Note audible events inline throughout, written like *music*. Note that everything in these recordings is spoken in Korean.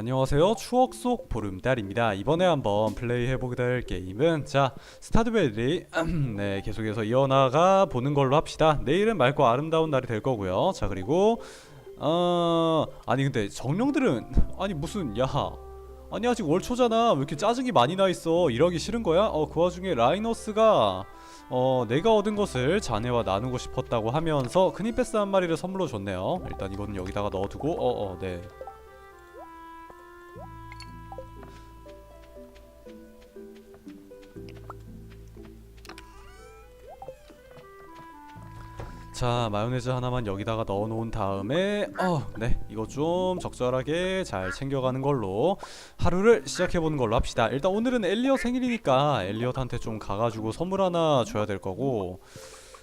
안녕하세요. 추억 속 보름달입니다. 이번에 한번 플레이 해보게 될 게임은 자 스타드밸리 *clears throat* 네 계속해서 이어나가 보는 걸로 합시다. 내일은 맑고 아름다운 날이 될 거고요. 자 그리고 어 아니 근데 정령들은 아니 무슨 야 아니 아직 월 초잖아 왜 이렇게 짜증이 많이 나 있어 이러기 싫은 거야? 어 그 와중에 라이너스가 어 내가 얻은 것을 자네와 나누고 싶었다고 하면서 크니페스 한 마리를 선물로 줬네요. 일단 이거는 여기다가 넣어두고 어어 네. 자 마요네즈 하나만 여기다가 넣어놓은 다음에 어네 이거 좀 적절하게 잘 챙겨가는 걸로 하루를 시작해보는 걸로 합시다 일단 오늘은 엘리엇 생일이니까 엘리엇한테 좀 가가지고 선물 하나 줘야 될 거고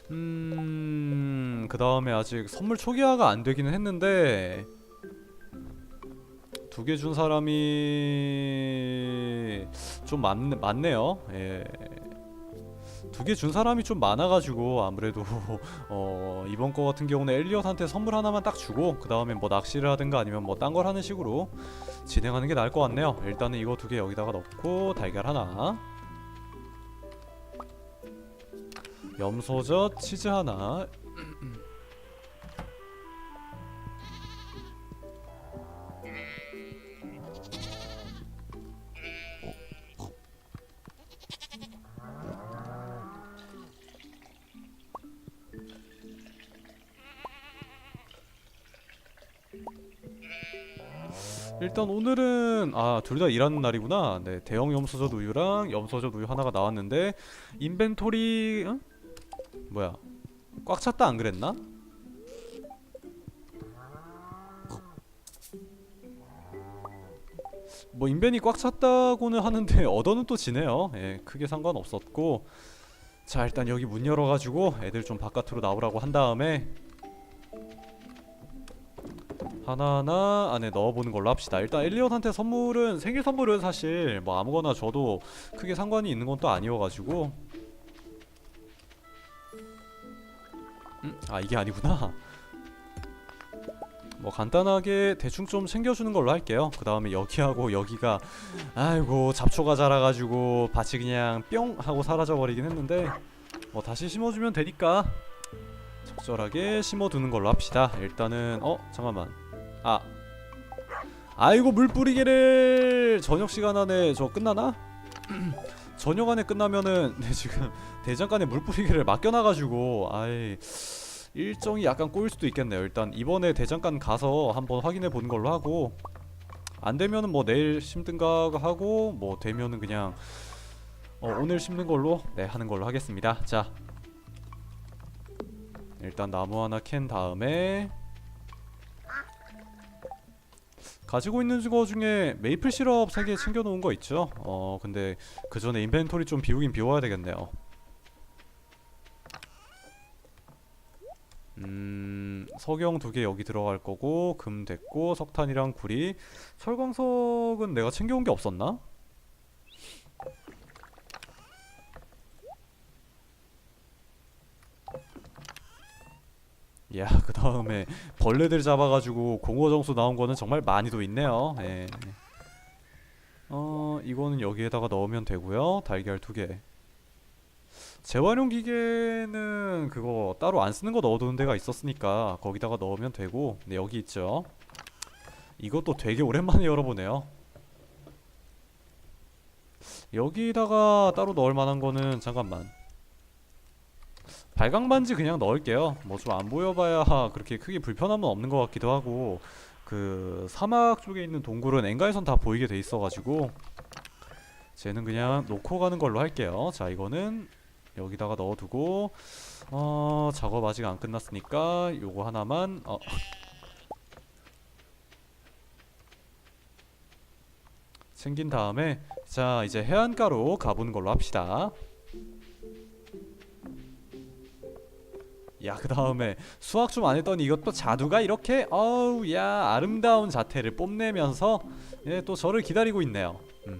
음그 다음에 아직 선물 초기화가 안 되기는 했는데 두 개 준 사람이 좀 많, 많네요 예. 두 개 준 사람이 좀 많아가지고 아무래도 *laughs* 어 이번 거 같은 경우는 엘리엇한테 선물 하나만 딱 주고 그 다음에 뭐 낚시를 하든가 아니면 뭐 딴 걸 하는 식으로 진행하는 게 나을 것 같네요. 일단은 이거 두 개 여기다가 넣고 달걀 하나, 염소젓 치즈 하나. 일단 오늘은 아 둘 다 일하는 날이구나. 네 대형 염소젓 우유랑 염소젓 우유 하나가 나왔는데 인벤토리 응? 뭐야 꽉 찼다 안 그랬나? 뭐 인벤이 꽉 찼다고는 하는데 *laughs* 얻어는 또 지네요. 예 크게 상관없었고 자 일단 여기 문 열어가지고 애들 좀 바깥으로 나오라고 한 다음에 하나하나 안에 넣어보는 걸로 합시다. 일단 엘리엇한테 선물은 생일 선물은 사실 뭐 아무거나 줘도 크게 상관이 있는 건 또 아니어가지고 음? 아 이게 아니구나. 뭐 간단하게 대충 좀 챙겨주는 걸로 할게요. 그 다음에 여기하고 여기가 아이고 잡초가 자라가지고 밭이 그냥 뿅 하고 사라져 버리긴 했는데 뭐 다시 심어주면 되니까 적절하게 심어두는 걸로 합시다. 일단은 어 잠깐만 아 아이고 물 뿌리개를 저녁 시간 안에 저 끝나나? *clears throat* 저녁 안에 끝나면은 네, 지금 대장간에 물 뿌리개를 맡겨놔가지고 아이 일정이 약간 꼬일 수도 있겠네요. 일단 이번에 대장간 가서 한번 확인해 보는 걸로 하고 안 되면은 뭐 내일 심든가 하고 뭐 되면은 그냥 어, 오늘 심는 걸로 네 하는 걸로 하겠습니다. 자 일단 나무 하나 캔 다음에 가지고 있는 거 중에 메이플 시럽 3개 챙겨놓은 거 있죠? 어 근데 그 전에 인벤토리 좀 비우긴 비워야 되겠네요 음 석영 두 개 여기 들어갈 거고 금 됐고 석탄이랑 구리 철광석은 내가 챙겨온 게 없었나? 야, *laughs* 그 다음에 벌레들 잡아가지고 공허 정수 나온 거는 정말 많이도 있네요. 예. 어, 이거는 여기에다가 넣으면 되고요. 달걀 두 개. 재활용 기계는 그거 따로 안 쓰는 거 넣어두는 데가 있었으니까 거기다가 넣으면 되고, 네 여기 있죠. 이것도 되게 오랜만에 열어보네요. 여기다가 따로 넣을 만한 거는 잠깐만. 발광 반지 그냥 넣을게요. 뭐 좀 안 보여봐야 그렇게 크게 불편함은 없는 것 같기도 하고 그 사막 쪽에 있는 동굴은 엔가에선 다 보이게 돼 있어가지고 쟤는 그냥 놓고 가는 걸로 할게요. 자 이거는 여기다가 넣어두고 어 작업 아직 안 끝났으니까 요거 하나만 어 챙긴 다음에 자 이제 해안가로 가보는 걸로 합시다. 야, 그 다음에 수학 좀 안 했더니 이것도 자두가 이렇게 어우 야 아름다운 자태를 뽐내면서 예, 또 저를 기다리고 있네요. 음.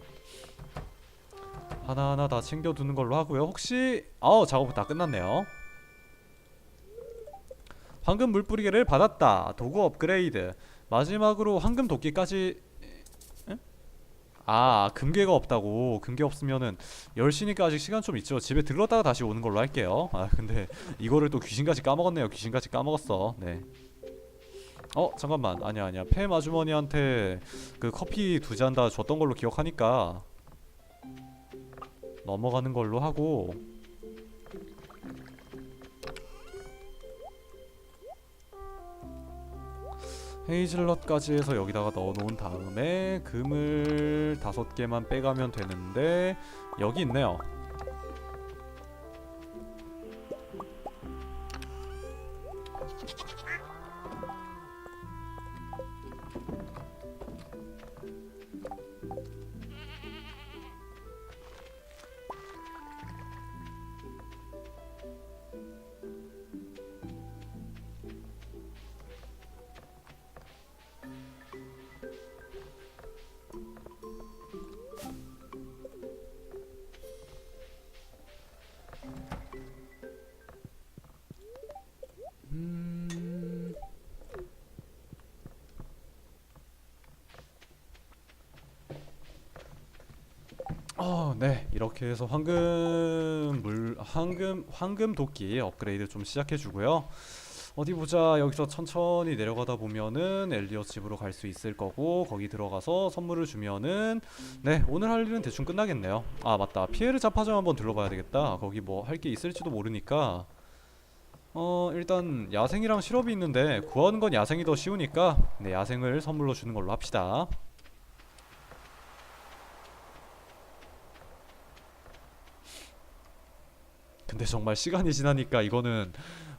하나하나 다 챙겨두는 걸로 하고요. 혹시 어 작업 다 끝났네요. 황금 물뿌리개를 받았다. 도구 업그레이드. 마지막으로 황금 도끼까지 아 금괴가 없다고. 금괴 없으면은 10시니까 아직 시간 좀 있죠. 집에 들렀다가 다시 오는 걸로 할게요. 아 근데 이거를 또 귀신같이 까먹었네요. 귀신같이 까먹었어. 네. 어 잠깐만. 아니야 아니야. 팸 아주머니한테 그 커피 두 잔 다 줬던 걸로 기억하니까 넘어가는 걸로 하고 헤이즐넛까지 해서 여기다가 넣어놓은 다음에 금을 다섯 개만 빼가면 되는데 여기 있네요. 어, 네. 이렇게 해서 황금 물 황금 황금 도끼 업그레이드 좀 시작해 주고요. 어디 보자. 여기서 천천히 내려가다 보면은 엘리엇 집으로 갈 수 있을 거고 거기 들어가서 선물을 주면은 네, 오늘 할 일은 대충 끝나겠네요. 아, 맞다. 피에르 자파점 한번 들러봐야 되겠다. 거기 뭐 할 게 있을지도 모르니까 어 일단 야생이랑 실업이 있는데 구하는 건 야생이 더 쉬우니까 네 야생을 선물로 주는 걸로 합시다 근데 정말 시간이 지나니까 이거는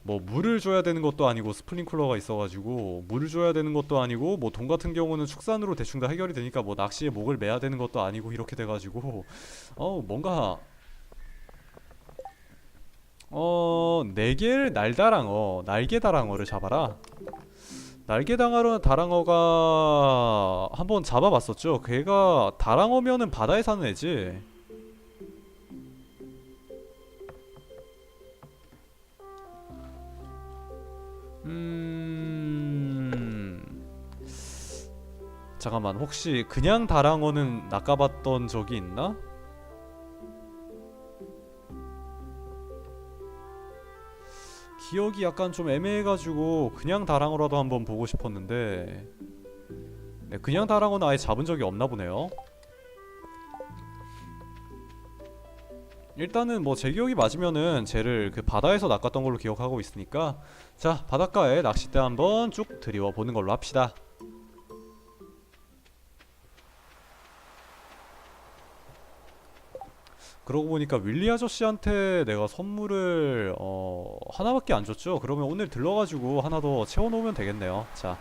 뭐 물을 줘야 되는 것도 아니고 스프링클러가 있어가지고 물을 줘야 되는 것도 아니고 뭐 돈 같은 경우는 축산으로 대충 다 해결이 되니까 뭐 낚시에 목을 매야 되는 것도 아니고 이렇게 돼가지고 어 뭔가 어, 네 개를 날다랑어, 날개다랑어를 잡아라. 날개다랑어 다랑어가 한번 잡아봤었죠. 걔가 다랑어면은 바다에 사는 애지. 음. 잠깐만, 혹시 그냥 다랑어는 낚아봤던 적이 있나? 기억이 약간 좀 애매해가지고 그냥 다랑어라도 한번 보고 싶었는데 네, 그냥 다랑어는 아예 잡은 적이 없나 보네요 일단은 뭐 제 기억이 맞으면은 쟤를 그 바다에서 낚았던 걸로 기억하고 있으니까 자 바닷가에 낚싯대 한번 쭉 드리워 보는 걸로 합시다 그러고 보니까 윌리 아저씨한테 내가 선물을 어 하나밖에 안 줬죠. 그러면 오늘 들러가지고 하나 더 채워놓으면 되겠네요. 자.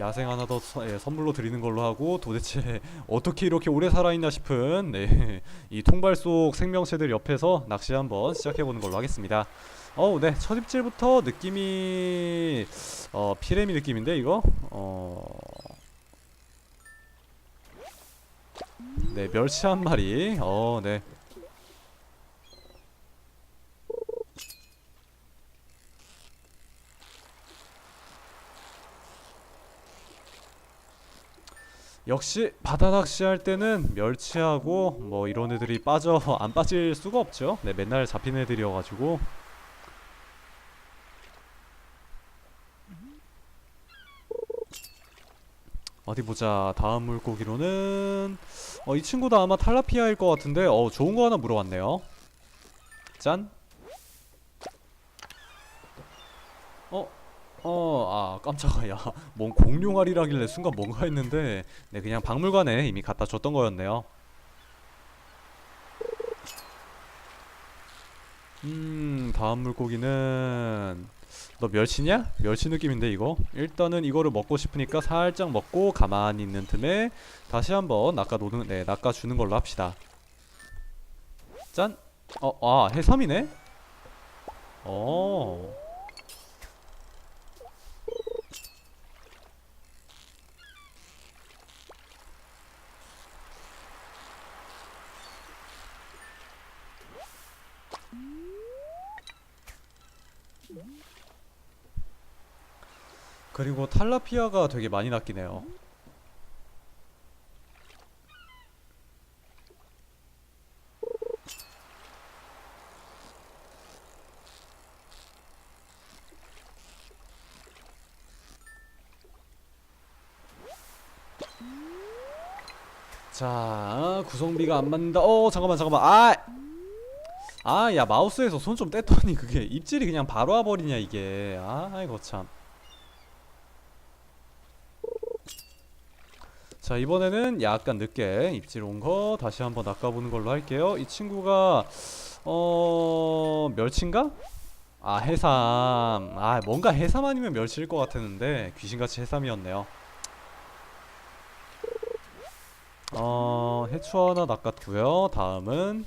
야생 하나 더 서- 예, 선물로 드리는 걸로 하고 도대체 *laughs* 어떻게 이렇게 오래 살아있나 싶은 네, *laughs* 이 통발 속 생명체들 옆에서 낚시 한번 시작해보는 걸로 하겠습니다. 어우 네 첫 입질부터 느낌이 어 피레미 느낌인데 이거? 어... 네 멸치 한 마리. 어네 역시 바다 낚시할 때는 멸치하고 뭐 이런 애들이 빠져 *laughs* 안 빠질 수가 없죠. 네 맨날 잡힌 애들이어가지고 어디 보자. 다음 물고기로는 어, 이 친구도 아마 탈라피아일 것 같은데 어 좋은 거 하나 물어왔네요. 짠. 어, 어, 아 깜짝아, 야, *laughs* 뭔 공룡알이라길래 순간 뭔가 했는데, 네 그냥 박물관에 이미 갖다 줬던 거였네요. 음, 다음 물고기는 너 멸치냐? 멸치 느낌인데 이거? 일단은 이거를 먹고 싶으니까 살짝 먹고 가만히 있는 틈에 다시 한번 낚아 노는 네 낚아 주는 걸로 합시다. 짠. 어, 아 해삼이네. 어. 그리고 탈라피아가 되게 많이 낚이네요. 자, 구성비가 안 맞는다. 어, 잠깐만, 잠깐만. 아! 아, 야, 마우스에서 손 좀 뗐더니 그게 입질이 그냥 바로 와버리냐, 이게. 아, 이거 참. 자, 이번에는 약간 늦게 입질 온 거 다시 한번 낚아보는 걸로 할게요. 이 친구가, 어, 멸치인가? 아, 해삼. 아, 뭔가 해삼 아니면 멸치일 것 같았는데, 귀신같이 해삼이었네요. 어, 해초 하나 낚았고요. 다음은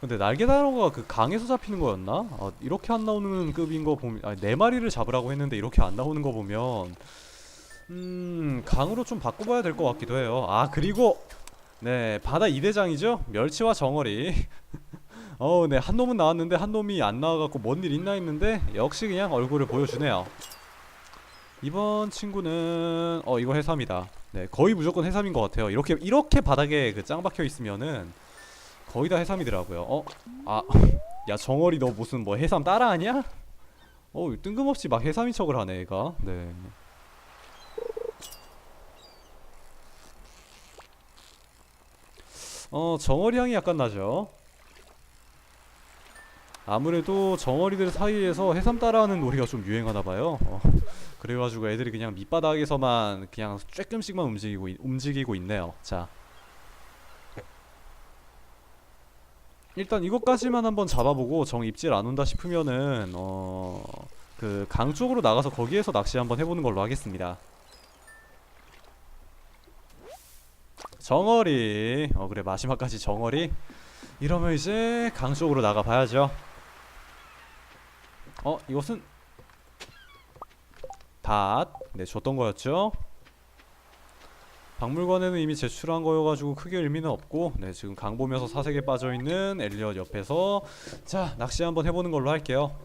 근데 날개다로가 그 강에서 잡히는 거였나? 아, 이렇게 안 나오는 급인 거 보면 아니, 네 마리를 잡으라고 했는데 이렇게 안 나오는 거 보면 음, 강으로 좀 바꿔봐야 될 것 같기도 해요. 아, 그리고 네, 바다 이대장이죠? 멸치와 정어리. *laughs* 어우, 네, 한 놈은 나왔는데 한 놈이 안 나와갖고 뭔 일 있나 했는데 역시 그냥 얼굴을 보여주네요. 이번 친구는 어 이거 해삼이다. 네 거의 무조건 해삼인 것 같아요. 이렇게 이렇게 바닥에 그 짱 박혀 있으면은 거의 다 해삼이더라고요. 어? 아, *laughs* 야 정어리 너 무슨 뭐 해삼 따라 하냐? 어 뜬금없이 막 해삼인 척을 하네 얘가. 네. 어 정어리 향이 약간 나죠. 아무래도 정어리들 사이에서 해삼 따라하는 놀이가 좀 유행하나 봐요. 어. 그래가지고 애들이 그냥 밑바닥에서만 그냥 조금씩만 움직이고 있- 움직이고 있네요. 자, 일단 이것까지만 한번 잡아보고 정 입질 안 온다 싶으면은 어 그 강 쪽으로 나가서 거기에서 낚시 한번 해보는 걸로 하겠습니다. 정어리, 어 그래 마지막까지 정어리. 이러면 이제 강 쪽으로 나가 봐야죠. 어 이것은 닷. 네, 줬던 거였죠. 박물관에는 이미 제출한 거여가지고 크게 의미는 없고, 네, 지금 강 보면서 사색에 빠져 있는 엘리엇 옆에서 자 낚시 한번 해보는 걸로 할게요.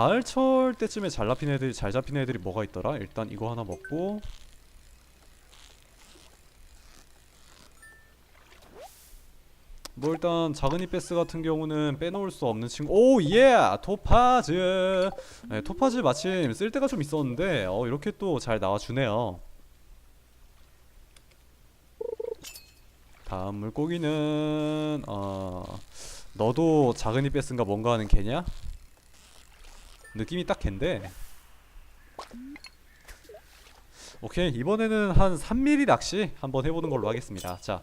가을철 때쯤에 잘 잡힌 애들이 잘 잡힌 애들이 뭐가 있더라? 일단 이거 하나 먹고 뭐 일단 작은 이베스 같은 경우는 빼놓을 수 없는 친구 오 예! 토파즈 네, 토파즈 마침 쓸 때가 좀 있었는데 어 이렇게 또 잘 나와주네요 다음 물고기는 어 너도 작은 이베스인가 뭔가 하는 개냐? 느낌이 딱 걘데 오케이 이번에는 한 3mm 낚시 한번 해보는 걸로 하겠습니다 자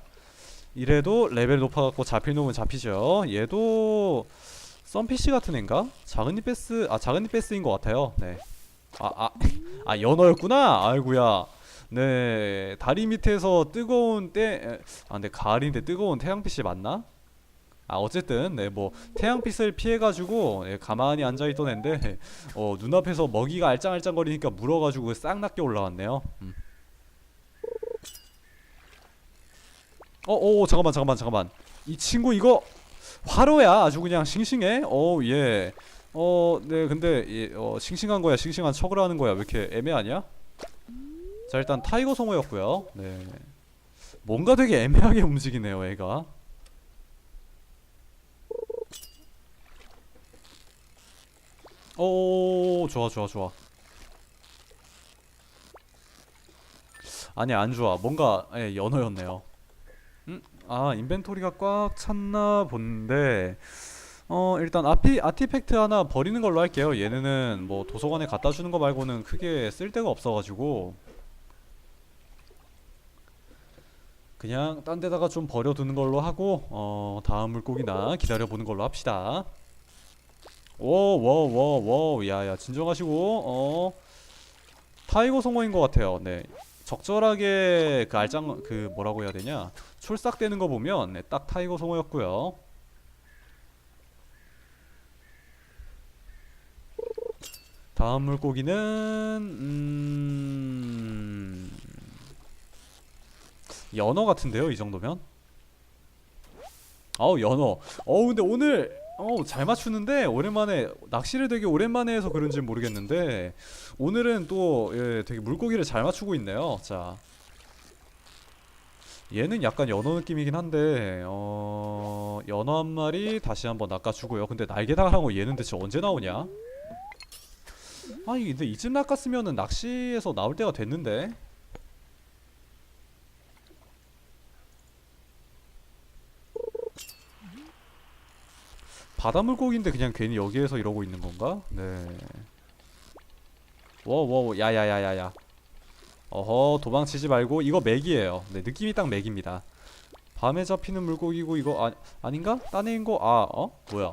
이래도 레벨 높아갖고 잡힐 놈은 잡히죠. 얘도 썬피쉬 같은 애인가? 작은 잎베스 아 작은 잎베스인 것 같아요. 네. 아아아 아, 연어였구나. 아이구야. 네 다리 밑에서 뜨거운 때 에, 아 근데 가을인데 뜨거운 태양빛이 맞나? 아 어쨌든 네 뭐 태양빛을 피해가지고 네, 가만히 앉아있던 앤데 어 눈앞에서 먹이가 알짱알짱거리니까 물어가지고 싹 낚여 올라왔네요. 음. 어, 어, 잠깐만, 잠깐만, 잠깐만. 이 친구 이거 화로야. 아주 그냥 싱싱해. 어, 예. 어, 네, 근데 예, 어, 싱싱한 거야, 싱싱한 척을 하는 거야. 왜 이렇게 애매하냐? 자, 일단 타이거 성어였고요. 네. 뭔가 되게 애매하게 움직이네요, 애가. 오, 좋아, 좋아, 좋아. 아니, 안 좋아. 뭔가 예, 연어였네요. 아 인벤토리가 꽉 찼나 본데 어 일단 아피 아티팩트 하나 버리는 걸로 할게요 얘네는 뭐 도서관에 갖다 주는 거 말고는 크게 쓸 데가 없어가지고 그냥 딴 데다가 좀 버려두는 걸로 하고 어 다음 물고기나 기다려보는 걸로 합시다 오워워워 야야 진정하시고 어. 타이거 성공인 것 같아요. 네. 적절하게 그 알짱 그 뭐라고 해야 되냐? 출삭되는 거 보면 네, 딱 타이거 성어였고요. 다음 물고기는 음... 연어 같은데요 이 정도면? 어우 연어. 어우 근데 오늘 어우 잘 맞추는데 오랜만에 낚시를 되게 오랜만에 해서 그런지 모르겠는데 오늘은 또 예, 되게 물고기를 잘 맞추고 있네요. 자 얘는 약간 연어 느낌이긴 한데 어 연어 한 마리 다시 한번 낚아주고요. 근데 날개 거 얘는 대체 언제 나오냐? 아니 근데 이쯤 낚았으면은 낚시에서 나올 때가 됐는데 바다 물고기인데 그냥 괜히 여기에서 이러고 있는 건가? 네. 워워 야야야야야. 어허 도망치지 말고 이거 맥이에요. 네 느낌이 딱 맥입니다. 밤에 잡히는 물고기고 이거 아 아닌가? 딴 애인 거 아 어? 뭐야?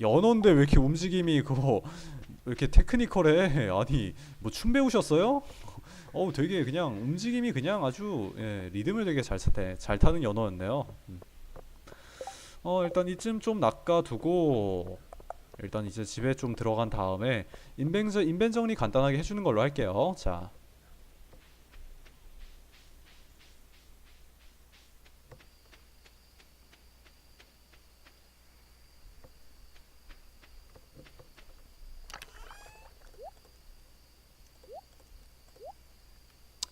연어인데 왜 이렇게 움직임이 그거 왜 *laughs* 이렇게 테크니컬해? *laughs* 아니 뭐 춤 배우셨어요? *laughs* 어우 되게 그냥 움직임이 그냥 아주 예, 리듬을 되게 잘, 타, 잘 타는 연어였네요. 음. 어 일단 이쯤 좀 낚아두고 일단 이제 집에 좀 들어간 다음에 인벤 인벤 정리 간단하게 해주는 걸로 할게요. 자.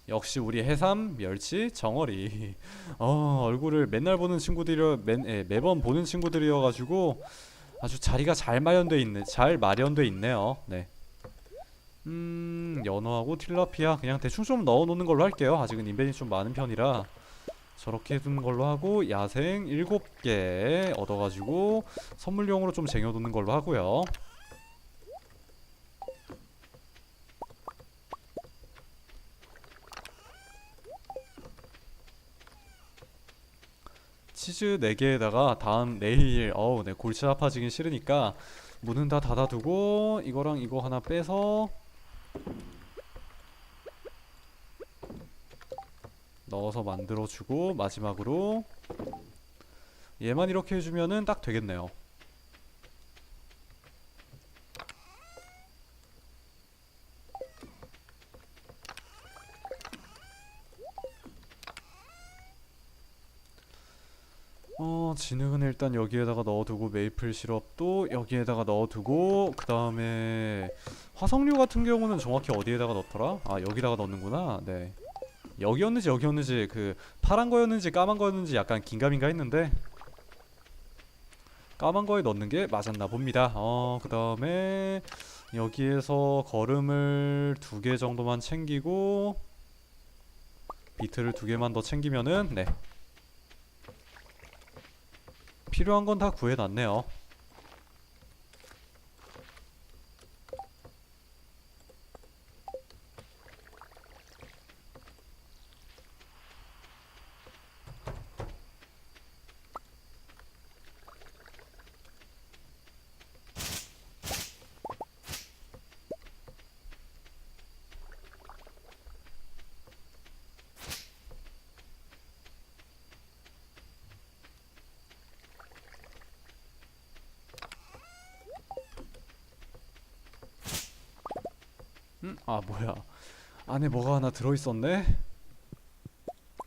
역시 우리 해삼, 멸치, 정어리. *laughs* 어, 얼굴을 맨날 보는 친구들이여 맨, 예, 매번 보는 친구들이어 가지고 아주 자리가 잘 마련돼 있네. 잘 마련돼 있네요. 네. 음, 연어하고 틸라피아 그냥 대충 좀 넣어 놓는 걸로 할게요. 아직은 인벤이 좀 많은 편이라 저렇게 해두는 걸로 하고 야생 7개 얻어 가지고 선물용으로 좀 쟁여 두는 걸로 하고요. 치즈 4개에다가 다음 내일 어우 네 골치 아파지긴 싫으니까 문은 다 닫아두고 이거랑 이거 하나 빼서 넣어서 만들어주고 마지막으로 얘만 이렇게 해주면은 딱 되겠네요 어, 진흙은 일단 여기에다가 넣어두고 메이플 시럽도 여기에다가 넣어두고 그 다음에 화석류 같은 경우는 정확히 어디에다가 넣더라? 아 여기다가 넣는구나. 네. 여기였는지 여기였는지 그 파란 거였는지 까만 거였는지 약간 긴가민가 했는데 까만 거에 넣는 게 맞았나 봅니다. 어, 그 다음에 여기에서 거름을 두 개 정도만 챙기고 비트를 두 개만 더 챙기면은 네 필요한 건 다 구해놨네요. 음? 아 뭐야. 안에 뭐가 하나 들어있었네?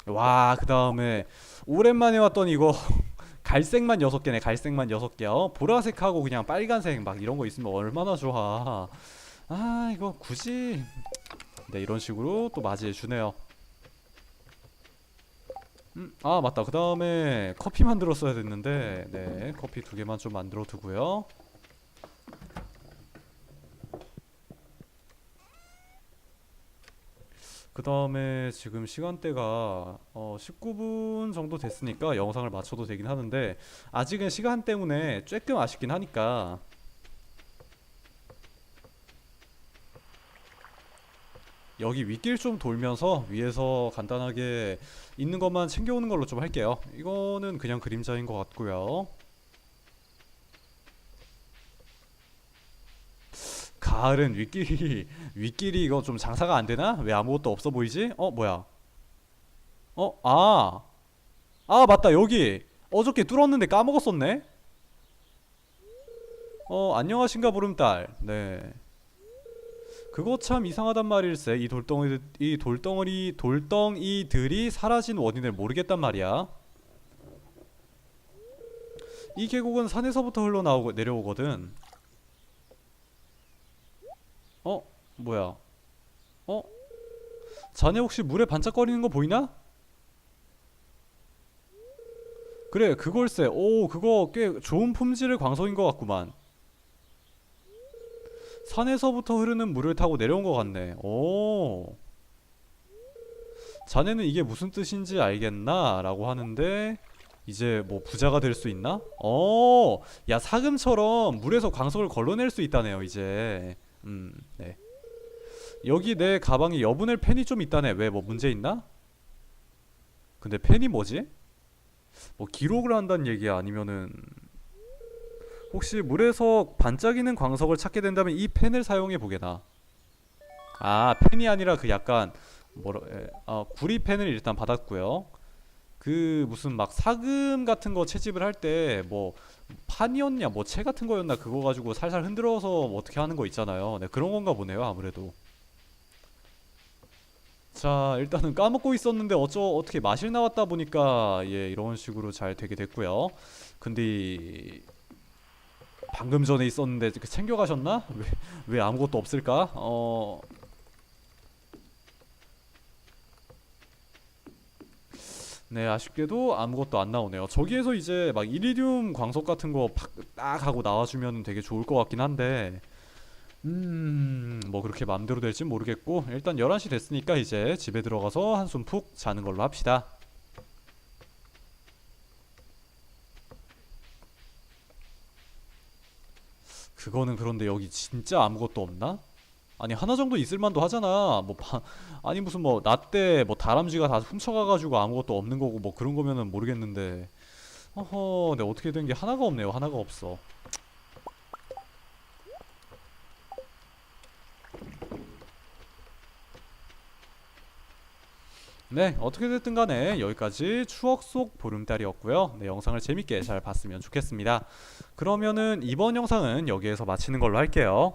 와 그 다음에 오랜만에 왔던 이거. *laughs* 갈색만 여섯 개네 갈색만 여섯 개 어? 보라색하고 그냥 빨간색 막 이런 거 있으면 얼마나 좋아. 아 이거 굳이. 네 이런 식으로 또 맞이해 주네요. 음, 아 맞다. 그 다음에 커피 만들었어야 됐는데. 네 커피 두 개만 좀 만들어 두고요 그 다음에 지금 시간대가 어 19분 정도 됐으니까 영상을 맞춰도 되긴 하는데 아직은 시간 때문에 조금 아쉽긴 하니까 여기 윗길 좀 돌면서 위에서 간단하게 있는 것만 챙겨오는 걸로 좀 할게요. 이거는 그냥 그림자인 것 같고요. 가을은 윗길이 윗길이 이거 좀 장사가 안 되나? 왜 아무것도 없어 보이지? 어 뭐야? 어 아. 아 맞다 여기 어저께 뚫었는데 까먹었었네. 어 안녕하신가 보름달. 네. 그거 참 이상하단 말일세. 이 돌덩이 이 돌덩어리 돌덩이들이 사라진 원인을 모르겠단 말이야. 이 계곡은 산에서부터 흘러나오고 내려오거든. 어? 뭐야? 어? 자네 혹시 물에 반짝거리는 거 보이나? 그래, 그걸세. 오, 그거 꽤 좋은 품질의 광석인 것 같구만. 산에서부터 흐르는 물을 타고 내려온 것 같네. 오. 자네는 이게 무슨 뜻인지 알겠나? 라고 하는데, 이제 뭐 부자가 될 수 있나? 어, 야, 사금처럼 물에서 광석을 걸러낼 수 있다네요, 이제. 음, 네. 여기 내 가방에 여분의 펜이 좀 있다네. 왜 뭐 문제 있나? 근데 펜이 뭐지? 뭐 기록을 한다는 얘기야? 아니면은 혹시 물에서 반짝이는 광석을 찾게 된다면 이 펜을 사용해 보게나. 아, 펜이 아니라 그 약간 뭐라 에, 아, 구리 펜을 일단 받았고요. 그 무슨 막 사금 같은 거 채집을 할 때 뭐 판이었냐 뭐 채 같은 거였나 그거 가지고 살살 흔들어서 뭐 어떻게 하는 거 있잖아요. 네, 그런 건가 보네요. 아무래도. 자, 일단은 까먹고 있었는데 어쩌 어떻게 마실 나왔다 보니까 예, 이런 식으로 잘 되게 됐고요. 근데 이- 방금 전에 있었는데 그 챙겨 가셨나? 왜, 왜 아무것도 없을까? 어 네, 아쉽게도 아무것도 안 나오네요. 저기에서 이제 막 이리듐 광석 같은 거딱 하고 나와주면 되게 좋을 것 같긴 한데, 음, 뭐 그렇게 마음대로 될진 모르겠고, 일단 11시 됐으니까 이제 집에 들어가서 한숨 푹 자는 걸로 합시다. 그거는 그런데 여기 진짜 아무것도 없나? 아니 하나 정도 있을 만도 하잖아. 뭐 바, 아니 무슨 뭐나때뭐 다람쥐가 다 훔쳐가가지고 아무것도 없는 거고 뭐 그런 거면은 모르겠는데. 어허, 네 어떻게 된 게 하나가 없네요. 하나가 없어. 네, 어떻게 됐든 간에 여기까지 추억 속 보름달이었고요. 네, 영상을 재밌게 잘 봤으면 좋겠습니다. 그러면은 이번 영상은 여기에서 마치는 걸로 할게요.